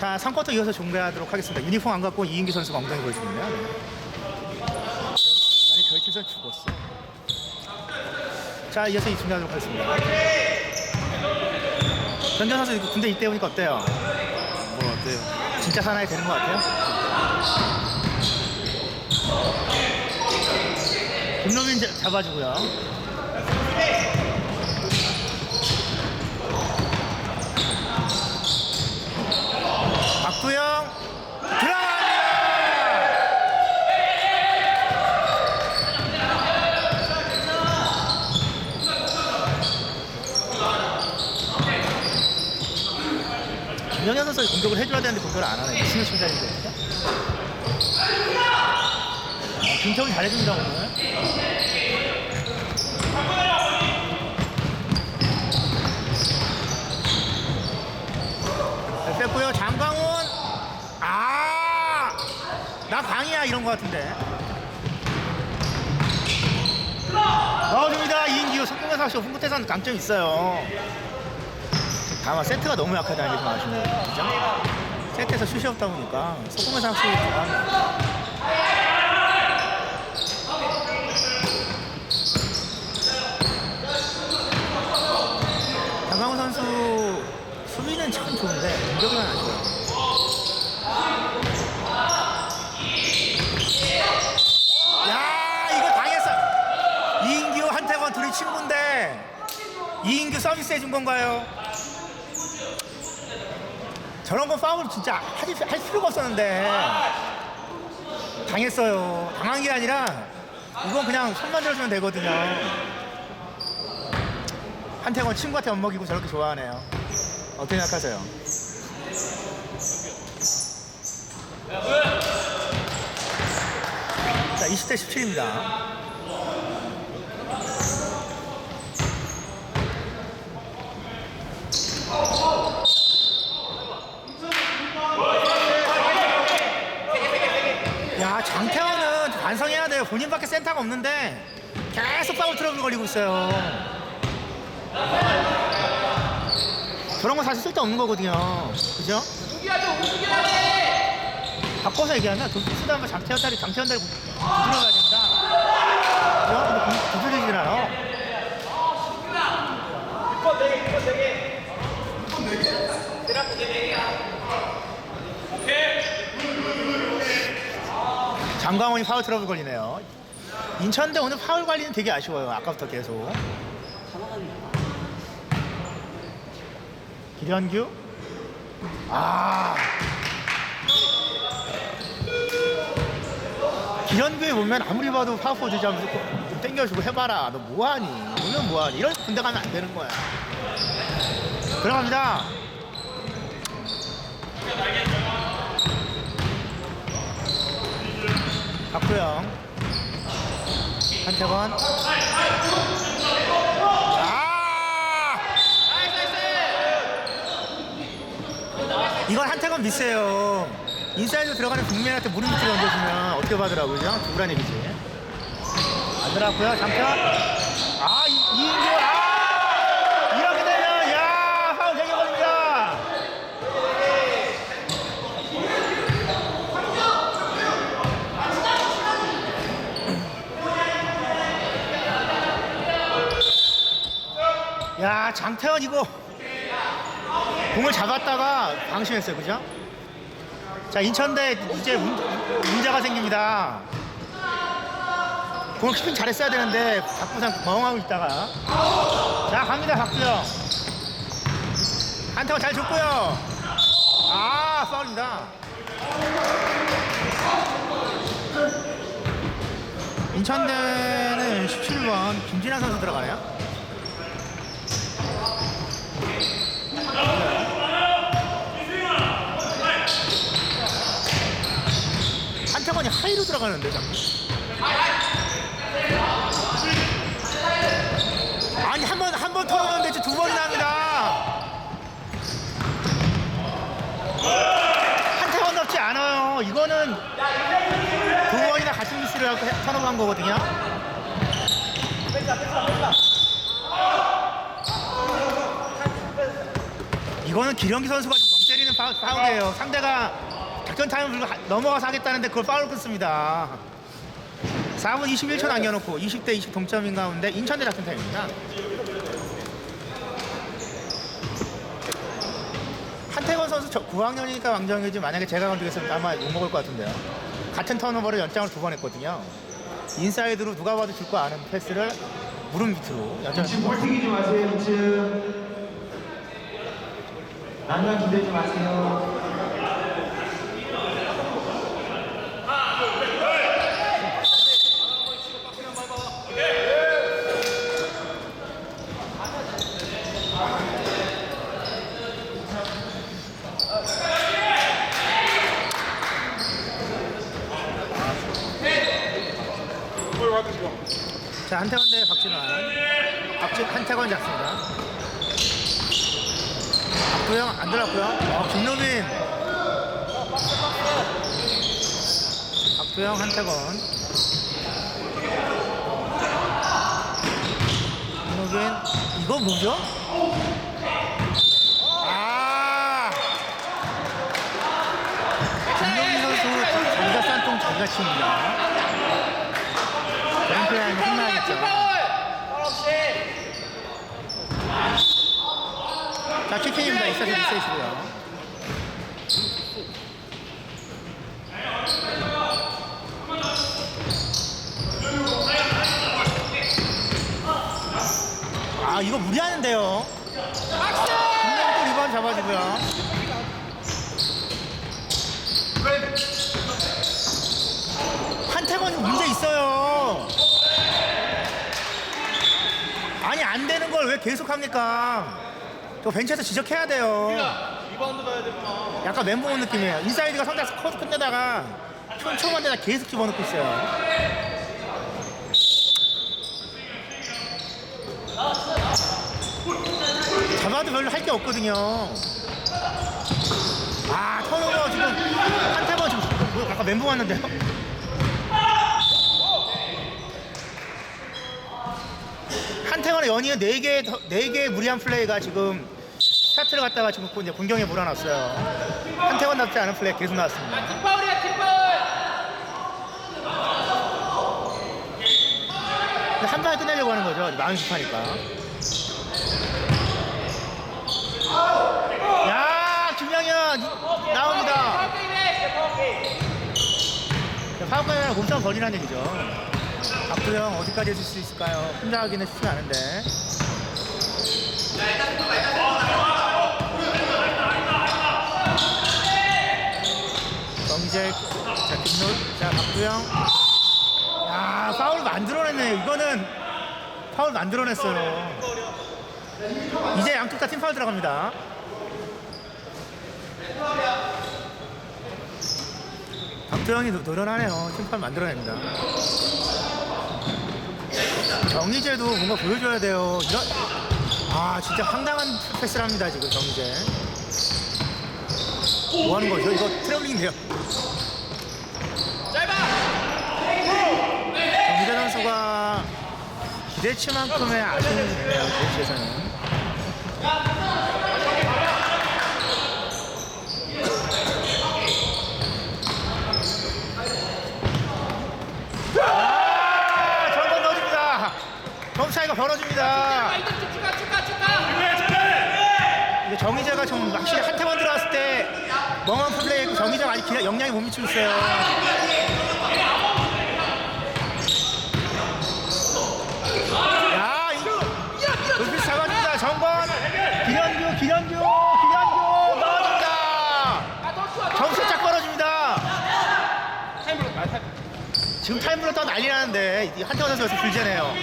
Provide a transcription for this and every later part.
자, 3쿼터 이어서 종료하도록 하겠습니다. 유니폼 안 갖고 이인기 선수가 엉덩이 보여주네요. 네. 많이 결투선 죽었어. 자, 이어서 이 종료하도록 하겠습니다. 변경 선수 이거 군대 입대 오니까 어때요? 뭐 어때요? 진짜 사나이 되는 것 같아요? 김노민 자- 잡아주고요. 박두영 들어갑니다. 김영현 선수 공격을 해줘야 되는데 공격을 안 하네. 무슨 심장인데? 아, 김태훈이 잘해준다 오늘. 잘 뺐고요. 장광훈. 아, 나 광이야 이런 것 같은데. 넣어줍니다. 이인기호 속공에서 사실 홍구태산 강점이 있어요. 다만 세트가 너무 약하다는 게 좀 아쉬운 거예요. 그죠? 세트에서 슛이 없다 보니까 속공에서 확실히 좋아하는 장강호 선수 수비는 참 좋은데 공격은 아쉬워요. 야 이거 당했어. 이인규 한태건 둘이 친구인데 이인규 서비스 해준 건가요? 저런 건 파울 진짜 하지, 할 필요가 없었는데 당했어요. 당한 게 아니라 이건 그냥 손만 들어주면 되거든요. 한태건 친구한테 엿먹이고 저렇게 좋아하네요. 어떻게 생각하세요? 자, 20대 17입니다. 야, 장태환은 반성해야 돼요. 본인밖에 센터가 없는데 계속 파울 트러블 걸리고 있어요. 저런 건 사실 쓸데없는 거거든요. 그죠? 바꿔서 얘기하면 한번 장태현 다리, 장태현 다리 부드러워야 된다. 그죠? 근데 부- 부드러지진 않아. 장광원이 파울 트러블 걸리네요. 인천대 오늘 파울 관리는 되게 아쉬워요. 아까부터 계속. 기련규? 아. 기련규에 보면 아무리 봐도 파워포 주자면서 좀 땡겨주고 해봐라. 너 뭐하니? 너는 뭐하니? 이런 군대 가면 안 되는 거야. 들어갑니다. 박구영. 한태권. 아! 이건 한태건 미스예요. 인사이드 들어가는 국민한테 무릎 밑으로 얹어주면 어떻게 받으라고요? 누구란 얘기지? 안 들어갔고요. 잠깐. 아, 이, 이인규. 아! 이렇게 되면, 야! 파울 되게 걸립니다. 야, 장 태원 이거 공을 잡았다가 방심했어요. 그죠? 자, 인천대 이제 문, 문제가 생깁니다. 공을 키핑 잘했어야 되는데 박부상 멍하고 있다가 자, 갑니다. 박부영. 한태원 잘 줬고요. 아, 파울입니다. 인천대는 17번 김진아 선수 들어가네요. 한태건이 하이로 들어가는데 자꾸. 아니 한 번 한번 털어가는데 지금 두 번이 납니다. 한태건 없지 않아요. 이거는 두 번이나 같은 미스를 하고 해- 털어간 거거든요. 이거는 기령기 선수가 좀 멍 때리는. 파, 파울이에요. 상대가 작전 타임을 넘어가서 하겠다는데 그걸 파울 끊습니다. 4분 21초 남겨놓고 20대 20 동점인 가운데 인천대 작전 타임입니다. 한태건 선수 저 9학년이니까 왕정이지 만약에 제가 감독했으면 아마 욕먹을 것 같은데요. 같은 턴오버를 연장을 두 번 했거든요. 인사이드로 누가 봐도 줄 거 아는 패스를 무릎 밑으로 연장을 튀기지 마세요, 난간 기대지 마세요. 자 한태건 대 박진환 박진 한태건 잡습니다 박구영 안 들어갔고요 어, 김노빈 박구영 한태건. 김노빈 이거 뭐죠? 아! 김노빈 선수 자기가 싼통 그런 플레 키킹입니다. 익사시 리셋이고요. 아, 이거 무리하는데요. 분명 또 리바운드 잡아주고요. 한태건 문제 있어요. 아니, 안 되는 걸 왜 계속 합니까? 저 벤치에서 지적해야 돼요. 리바운드 가야 되구나. 약간 멘붕 온 느낌이에요. 인사이드가 상대 커트 끝내다가 촘촘한 데다 계속 집어넣고 있어요. 잡아도 별로 할 게 없거든요. 아, 턴오버 지금 한태번 지금 뭐 아까 멘붕 왔는데요. 한태원의 연이은 4개, 4개의 무리한 플레이가 지금 스타트를 갖다가 지금 이제 공경에 몰아놨어요. 한태원답지 않은 플레이 계속 나왔습니다. 팀파울이야, 팀파울! 근데 한 방에 끝내려고 하는 거죠. 마음 급하니까. 야, 김양현 나옵니다. 파워까지 몸싸움 벌리라는 얘기죠. 박두영 어디까지 해줄 수 있을까요? 혼자 하기는 쉽지 않은데. 정희재, 자 김노, 자 박두영. 야 파울 만들어냈네. 이거는 파울 만들어냈어요. 이제 양쪽 다 팀 파울 들어갑니다. 박두영이 노- 노련하네요. 팀 파울 만들어냅니다. 정희재도 뭔가 보여줘야 돼요. 이런 아 진짜 황당한 패스를 합니다 지금 정희재. 뭐 하는 거죠? 이거 트래블링이에요. 짧아! 정희재 선수가 기대치만큼의 아쉬움이 있네요. 벤치에서는. 아, 전번 넣어줍니다. 점 차이가 벌어집니다. 이게 정희재가 좀 확실히 한태만 들어왔을 때 멍한 플레이했고 정희재가 아직 기대- 역량이 못 미치고 있어요. 지금 타임으로 더 난리 나는데 이 한태원 선수 연습 불지하네요.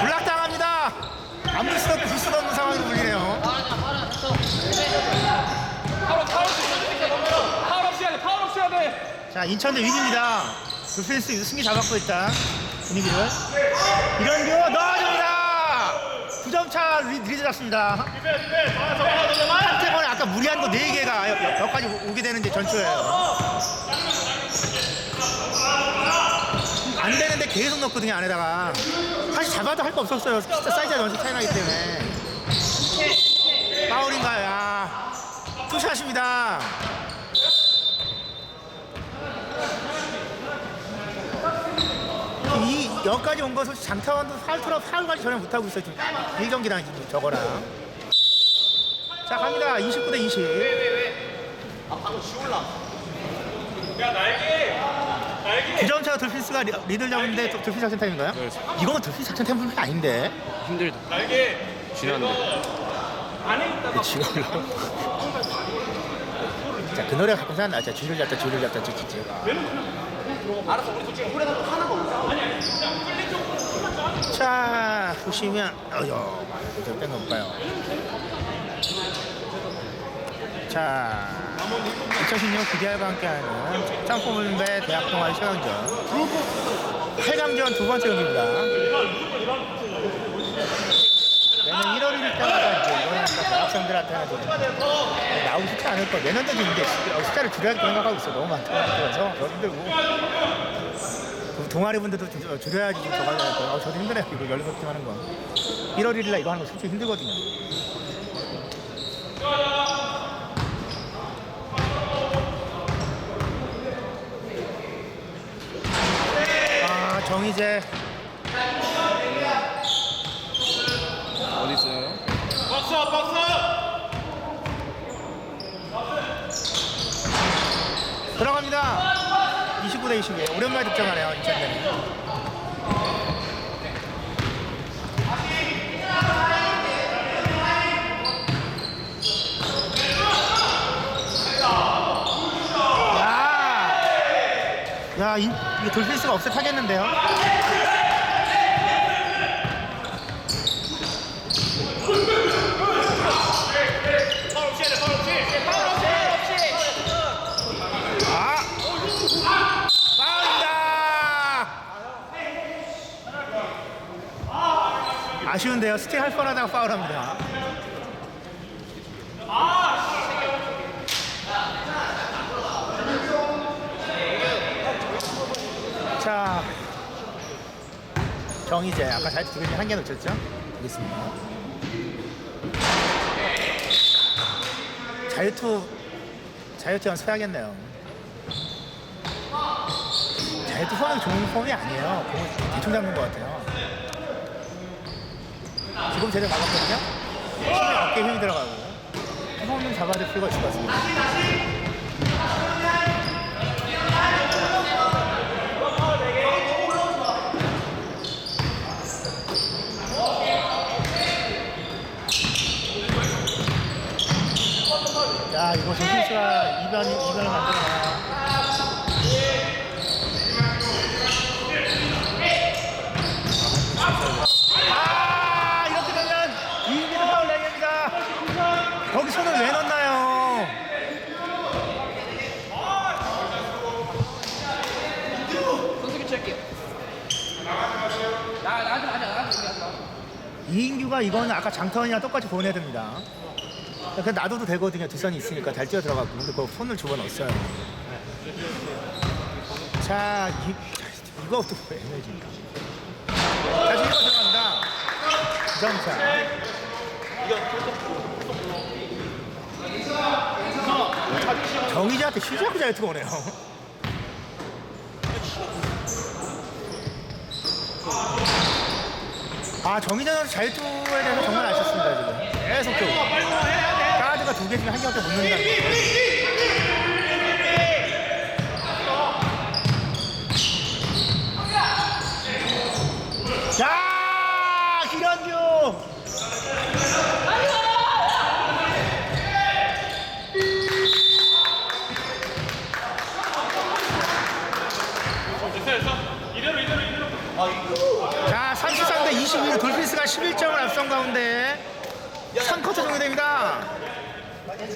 불락당합니다. 아무리 쓰도 불수도 없는 상황으로 불리네요. 파울 파울 파울 없이 해야 돼 파울 없이 해야 돼 자 인천대 위기입니다. 그 불필수 승리 잡았고 일단 분위기를. 이런 교너 3차 리드 잡습니다. 한태번에 아까 무리한 거 4개가 여기까지 오게 되는데 전초예요. 안 되는데 계속 넣거든요, 안에다가. 사실 잡아도 할 거 없었어요. 진짜 사이즈가 너무 차이 나기 때문에. 파울인가요? 야, 투샷입니다. 여기까지 온 장타원도 파울 틀어 파울까지 전혀 못하고 있어요. 지금 1경기랑 지금 저거랑. 자 갑니다. 29대 20 규정차 돌피스가 리- 리들 잡는데 도- 돌피스 작전 타임인가요? 이거는 돌피스 작전 타임 아닌데. 힘들다. 지났는데. 자, 그 노래가 가끔 생각나. 자, 줄을 잡자, 줄을 잡 자, 줄 진짜. 자, 보시면, 어여, 뺀거 볼까요? 자, 2016 기대알과 함께하는 짬뽕물배 대학 동아리 최강전 8강전 두 번째 경기입니다. 내년 1월 1일 때마다 이제 이거는 대 학생들한테 하나 좀 나오기 쉽지 않을 거 내년도 좀 이제 숫- 숫자를 줄여야 겠다 생각하고 있어 너무 많다면서 저 힘들고. 그 동아리 분들도 좀 줄- 줄여야지 좀 할거 어, 저도 힘드네요. 이거 열리버팀 하는 거 1월 1일 날 이거 하는 거 솔직히 힘들거든요. 아 정희재 어디 있어요? 박스 박스 들어갑니다. 29 대 21 오랜만에 득점하네요 인천대. 야, 야, 이, 이거 돌필수가 없어 타겠는데요? 파울 없이 해야 돼 파울 없이 파울 없이 아! 파울이다! 아쉬운데요. 스틸 할 뻔하다가 파울합니다. 자, 정희재. 아까 자유투 두 개, 한개 놓쳤죠? 알겠습니다. 자유투, 자유투 연습해야겠네요. 자유투 폼이 좋은 폼이 아니에요. 공을 대충 잡는 것 같아요. 지금 제대로 막았거든요. 힘이 어깨에 힘이 들어가고 폼은 잡아야 될 필요가 있을 것 같습니다. 야 이거 조심스가 이변 이변을 만들어놔. 아 이렇게 되면 이기는 파울 내기입니다. 거기 손을 왜 넣나요? 선수 교체할게요 나 나한테 맞아 나한테 우리 하지 마 이거는 아까 장타원이랑 똑같이 보내야 됩니다. 그냥 놔둬도 되거든요. 뒷선이 있으니까 잘 뛰어 들어가고 근데 그 손을 집어넣었어요. 자 이, 이거 또 에너지. 다시 1번 들어갑니다. 부정차. 정희재한테 시작하고 잘 들어오네요. 아 정희재 선수 자유투에 대해서 정말 아쉽습니다 지금. 계속적으로 가드가 두 개 중에 한 개밖에 못 넣는다는 거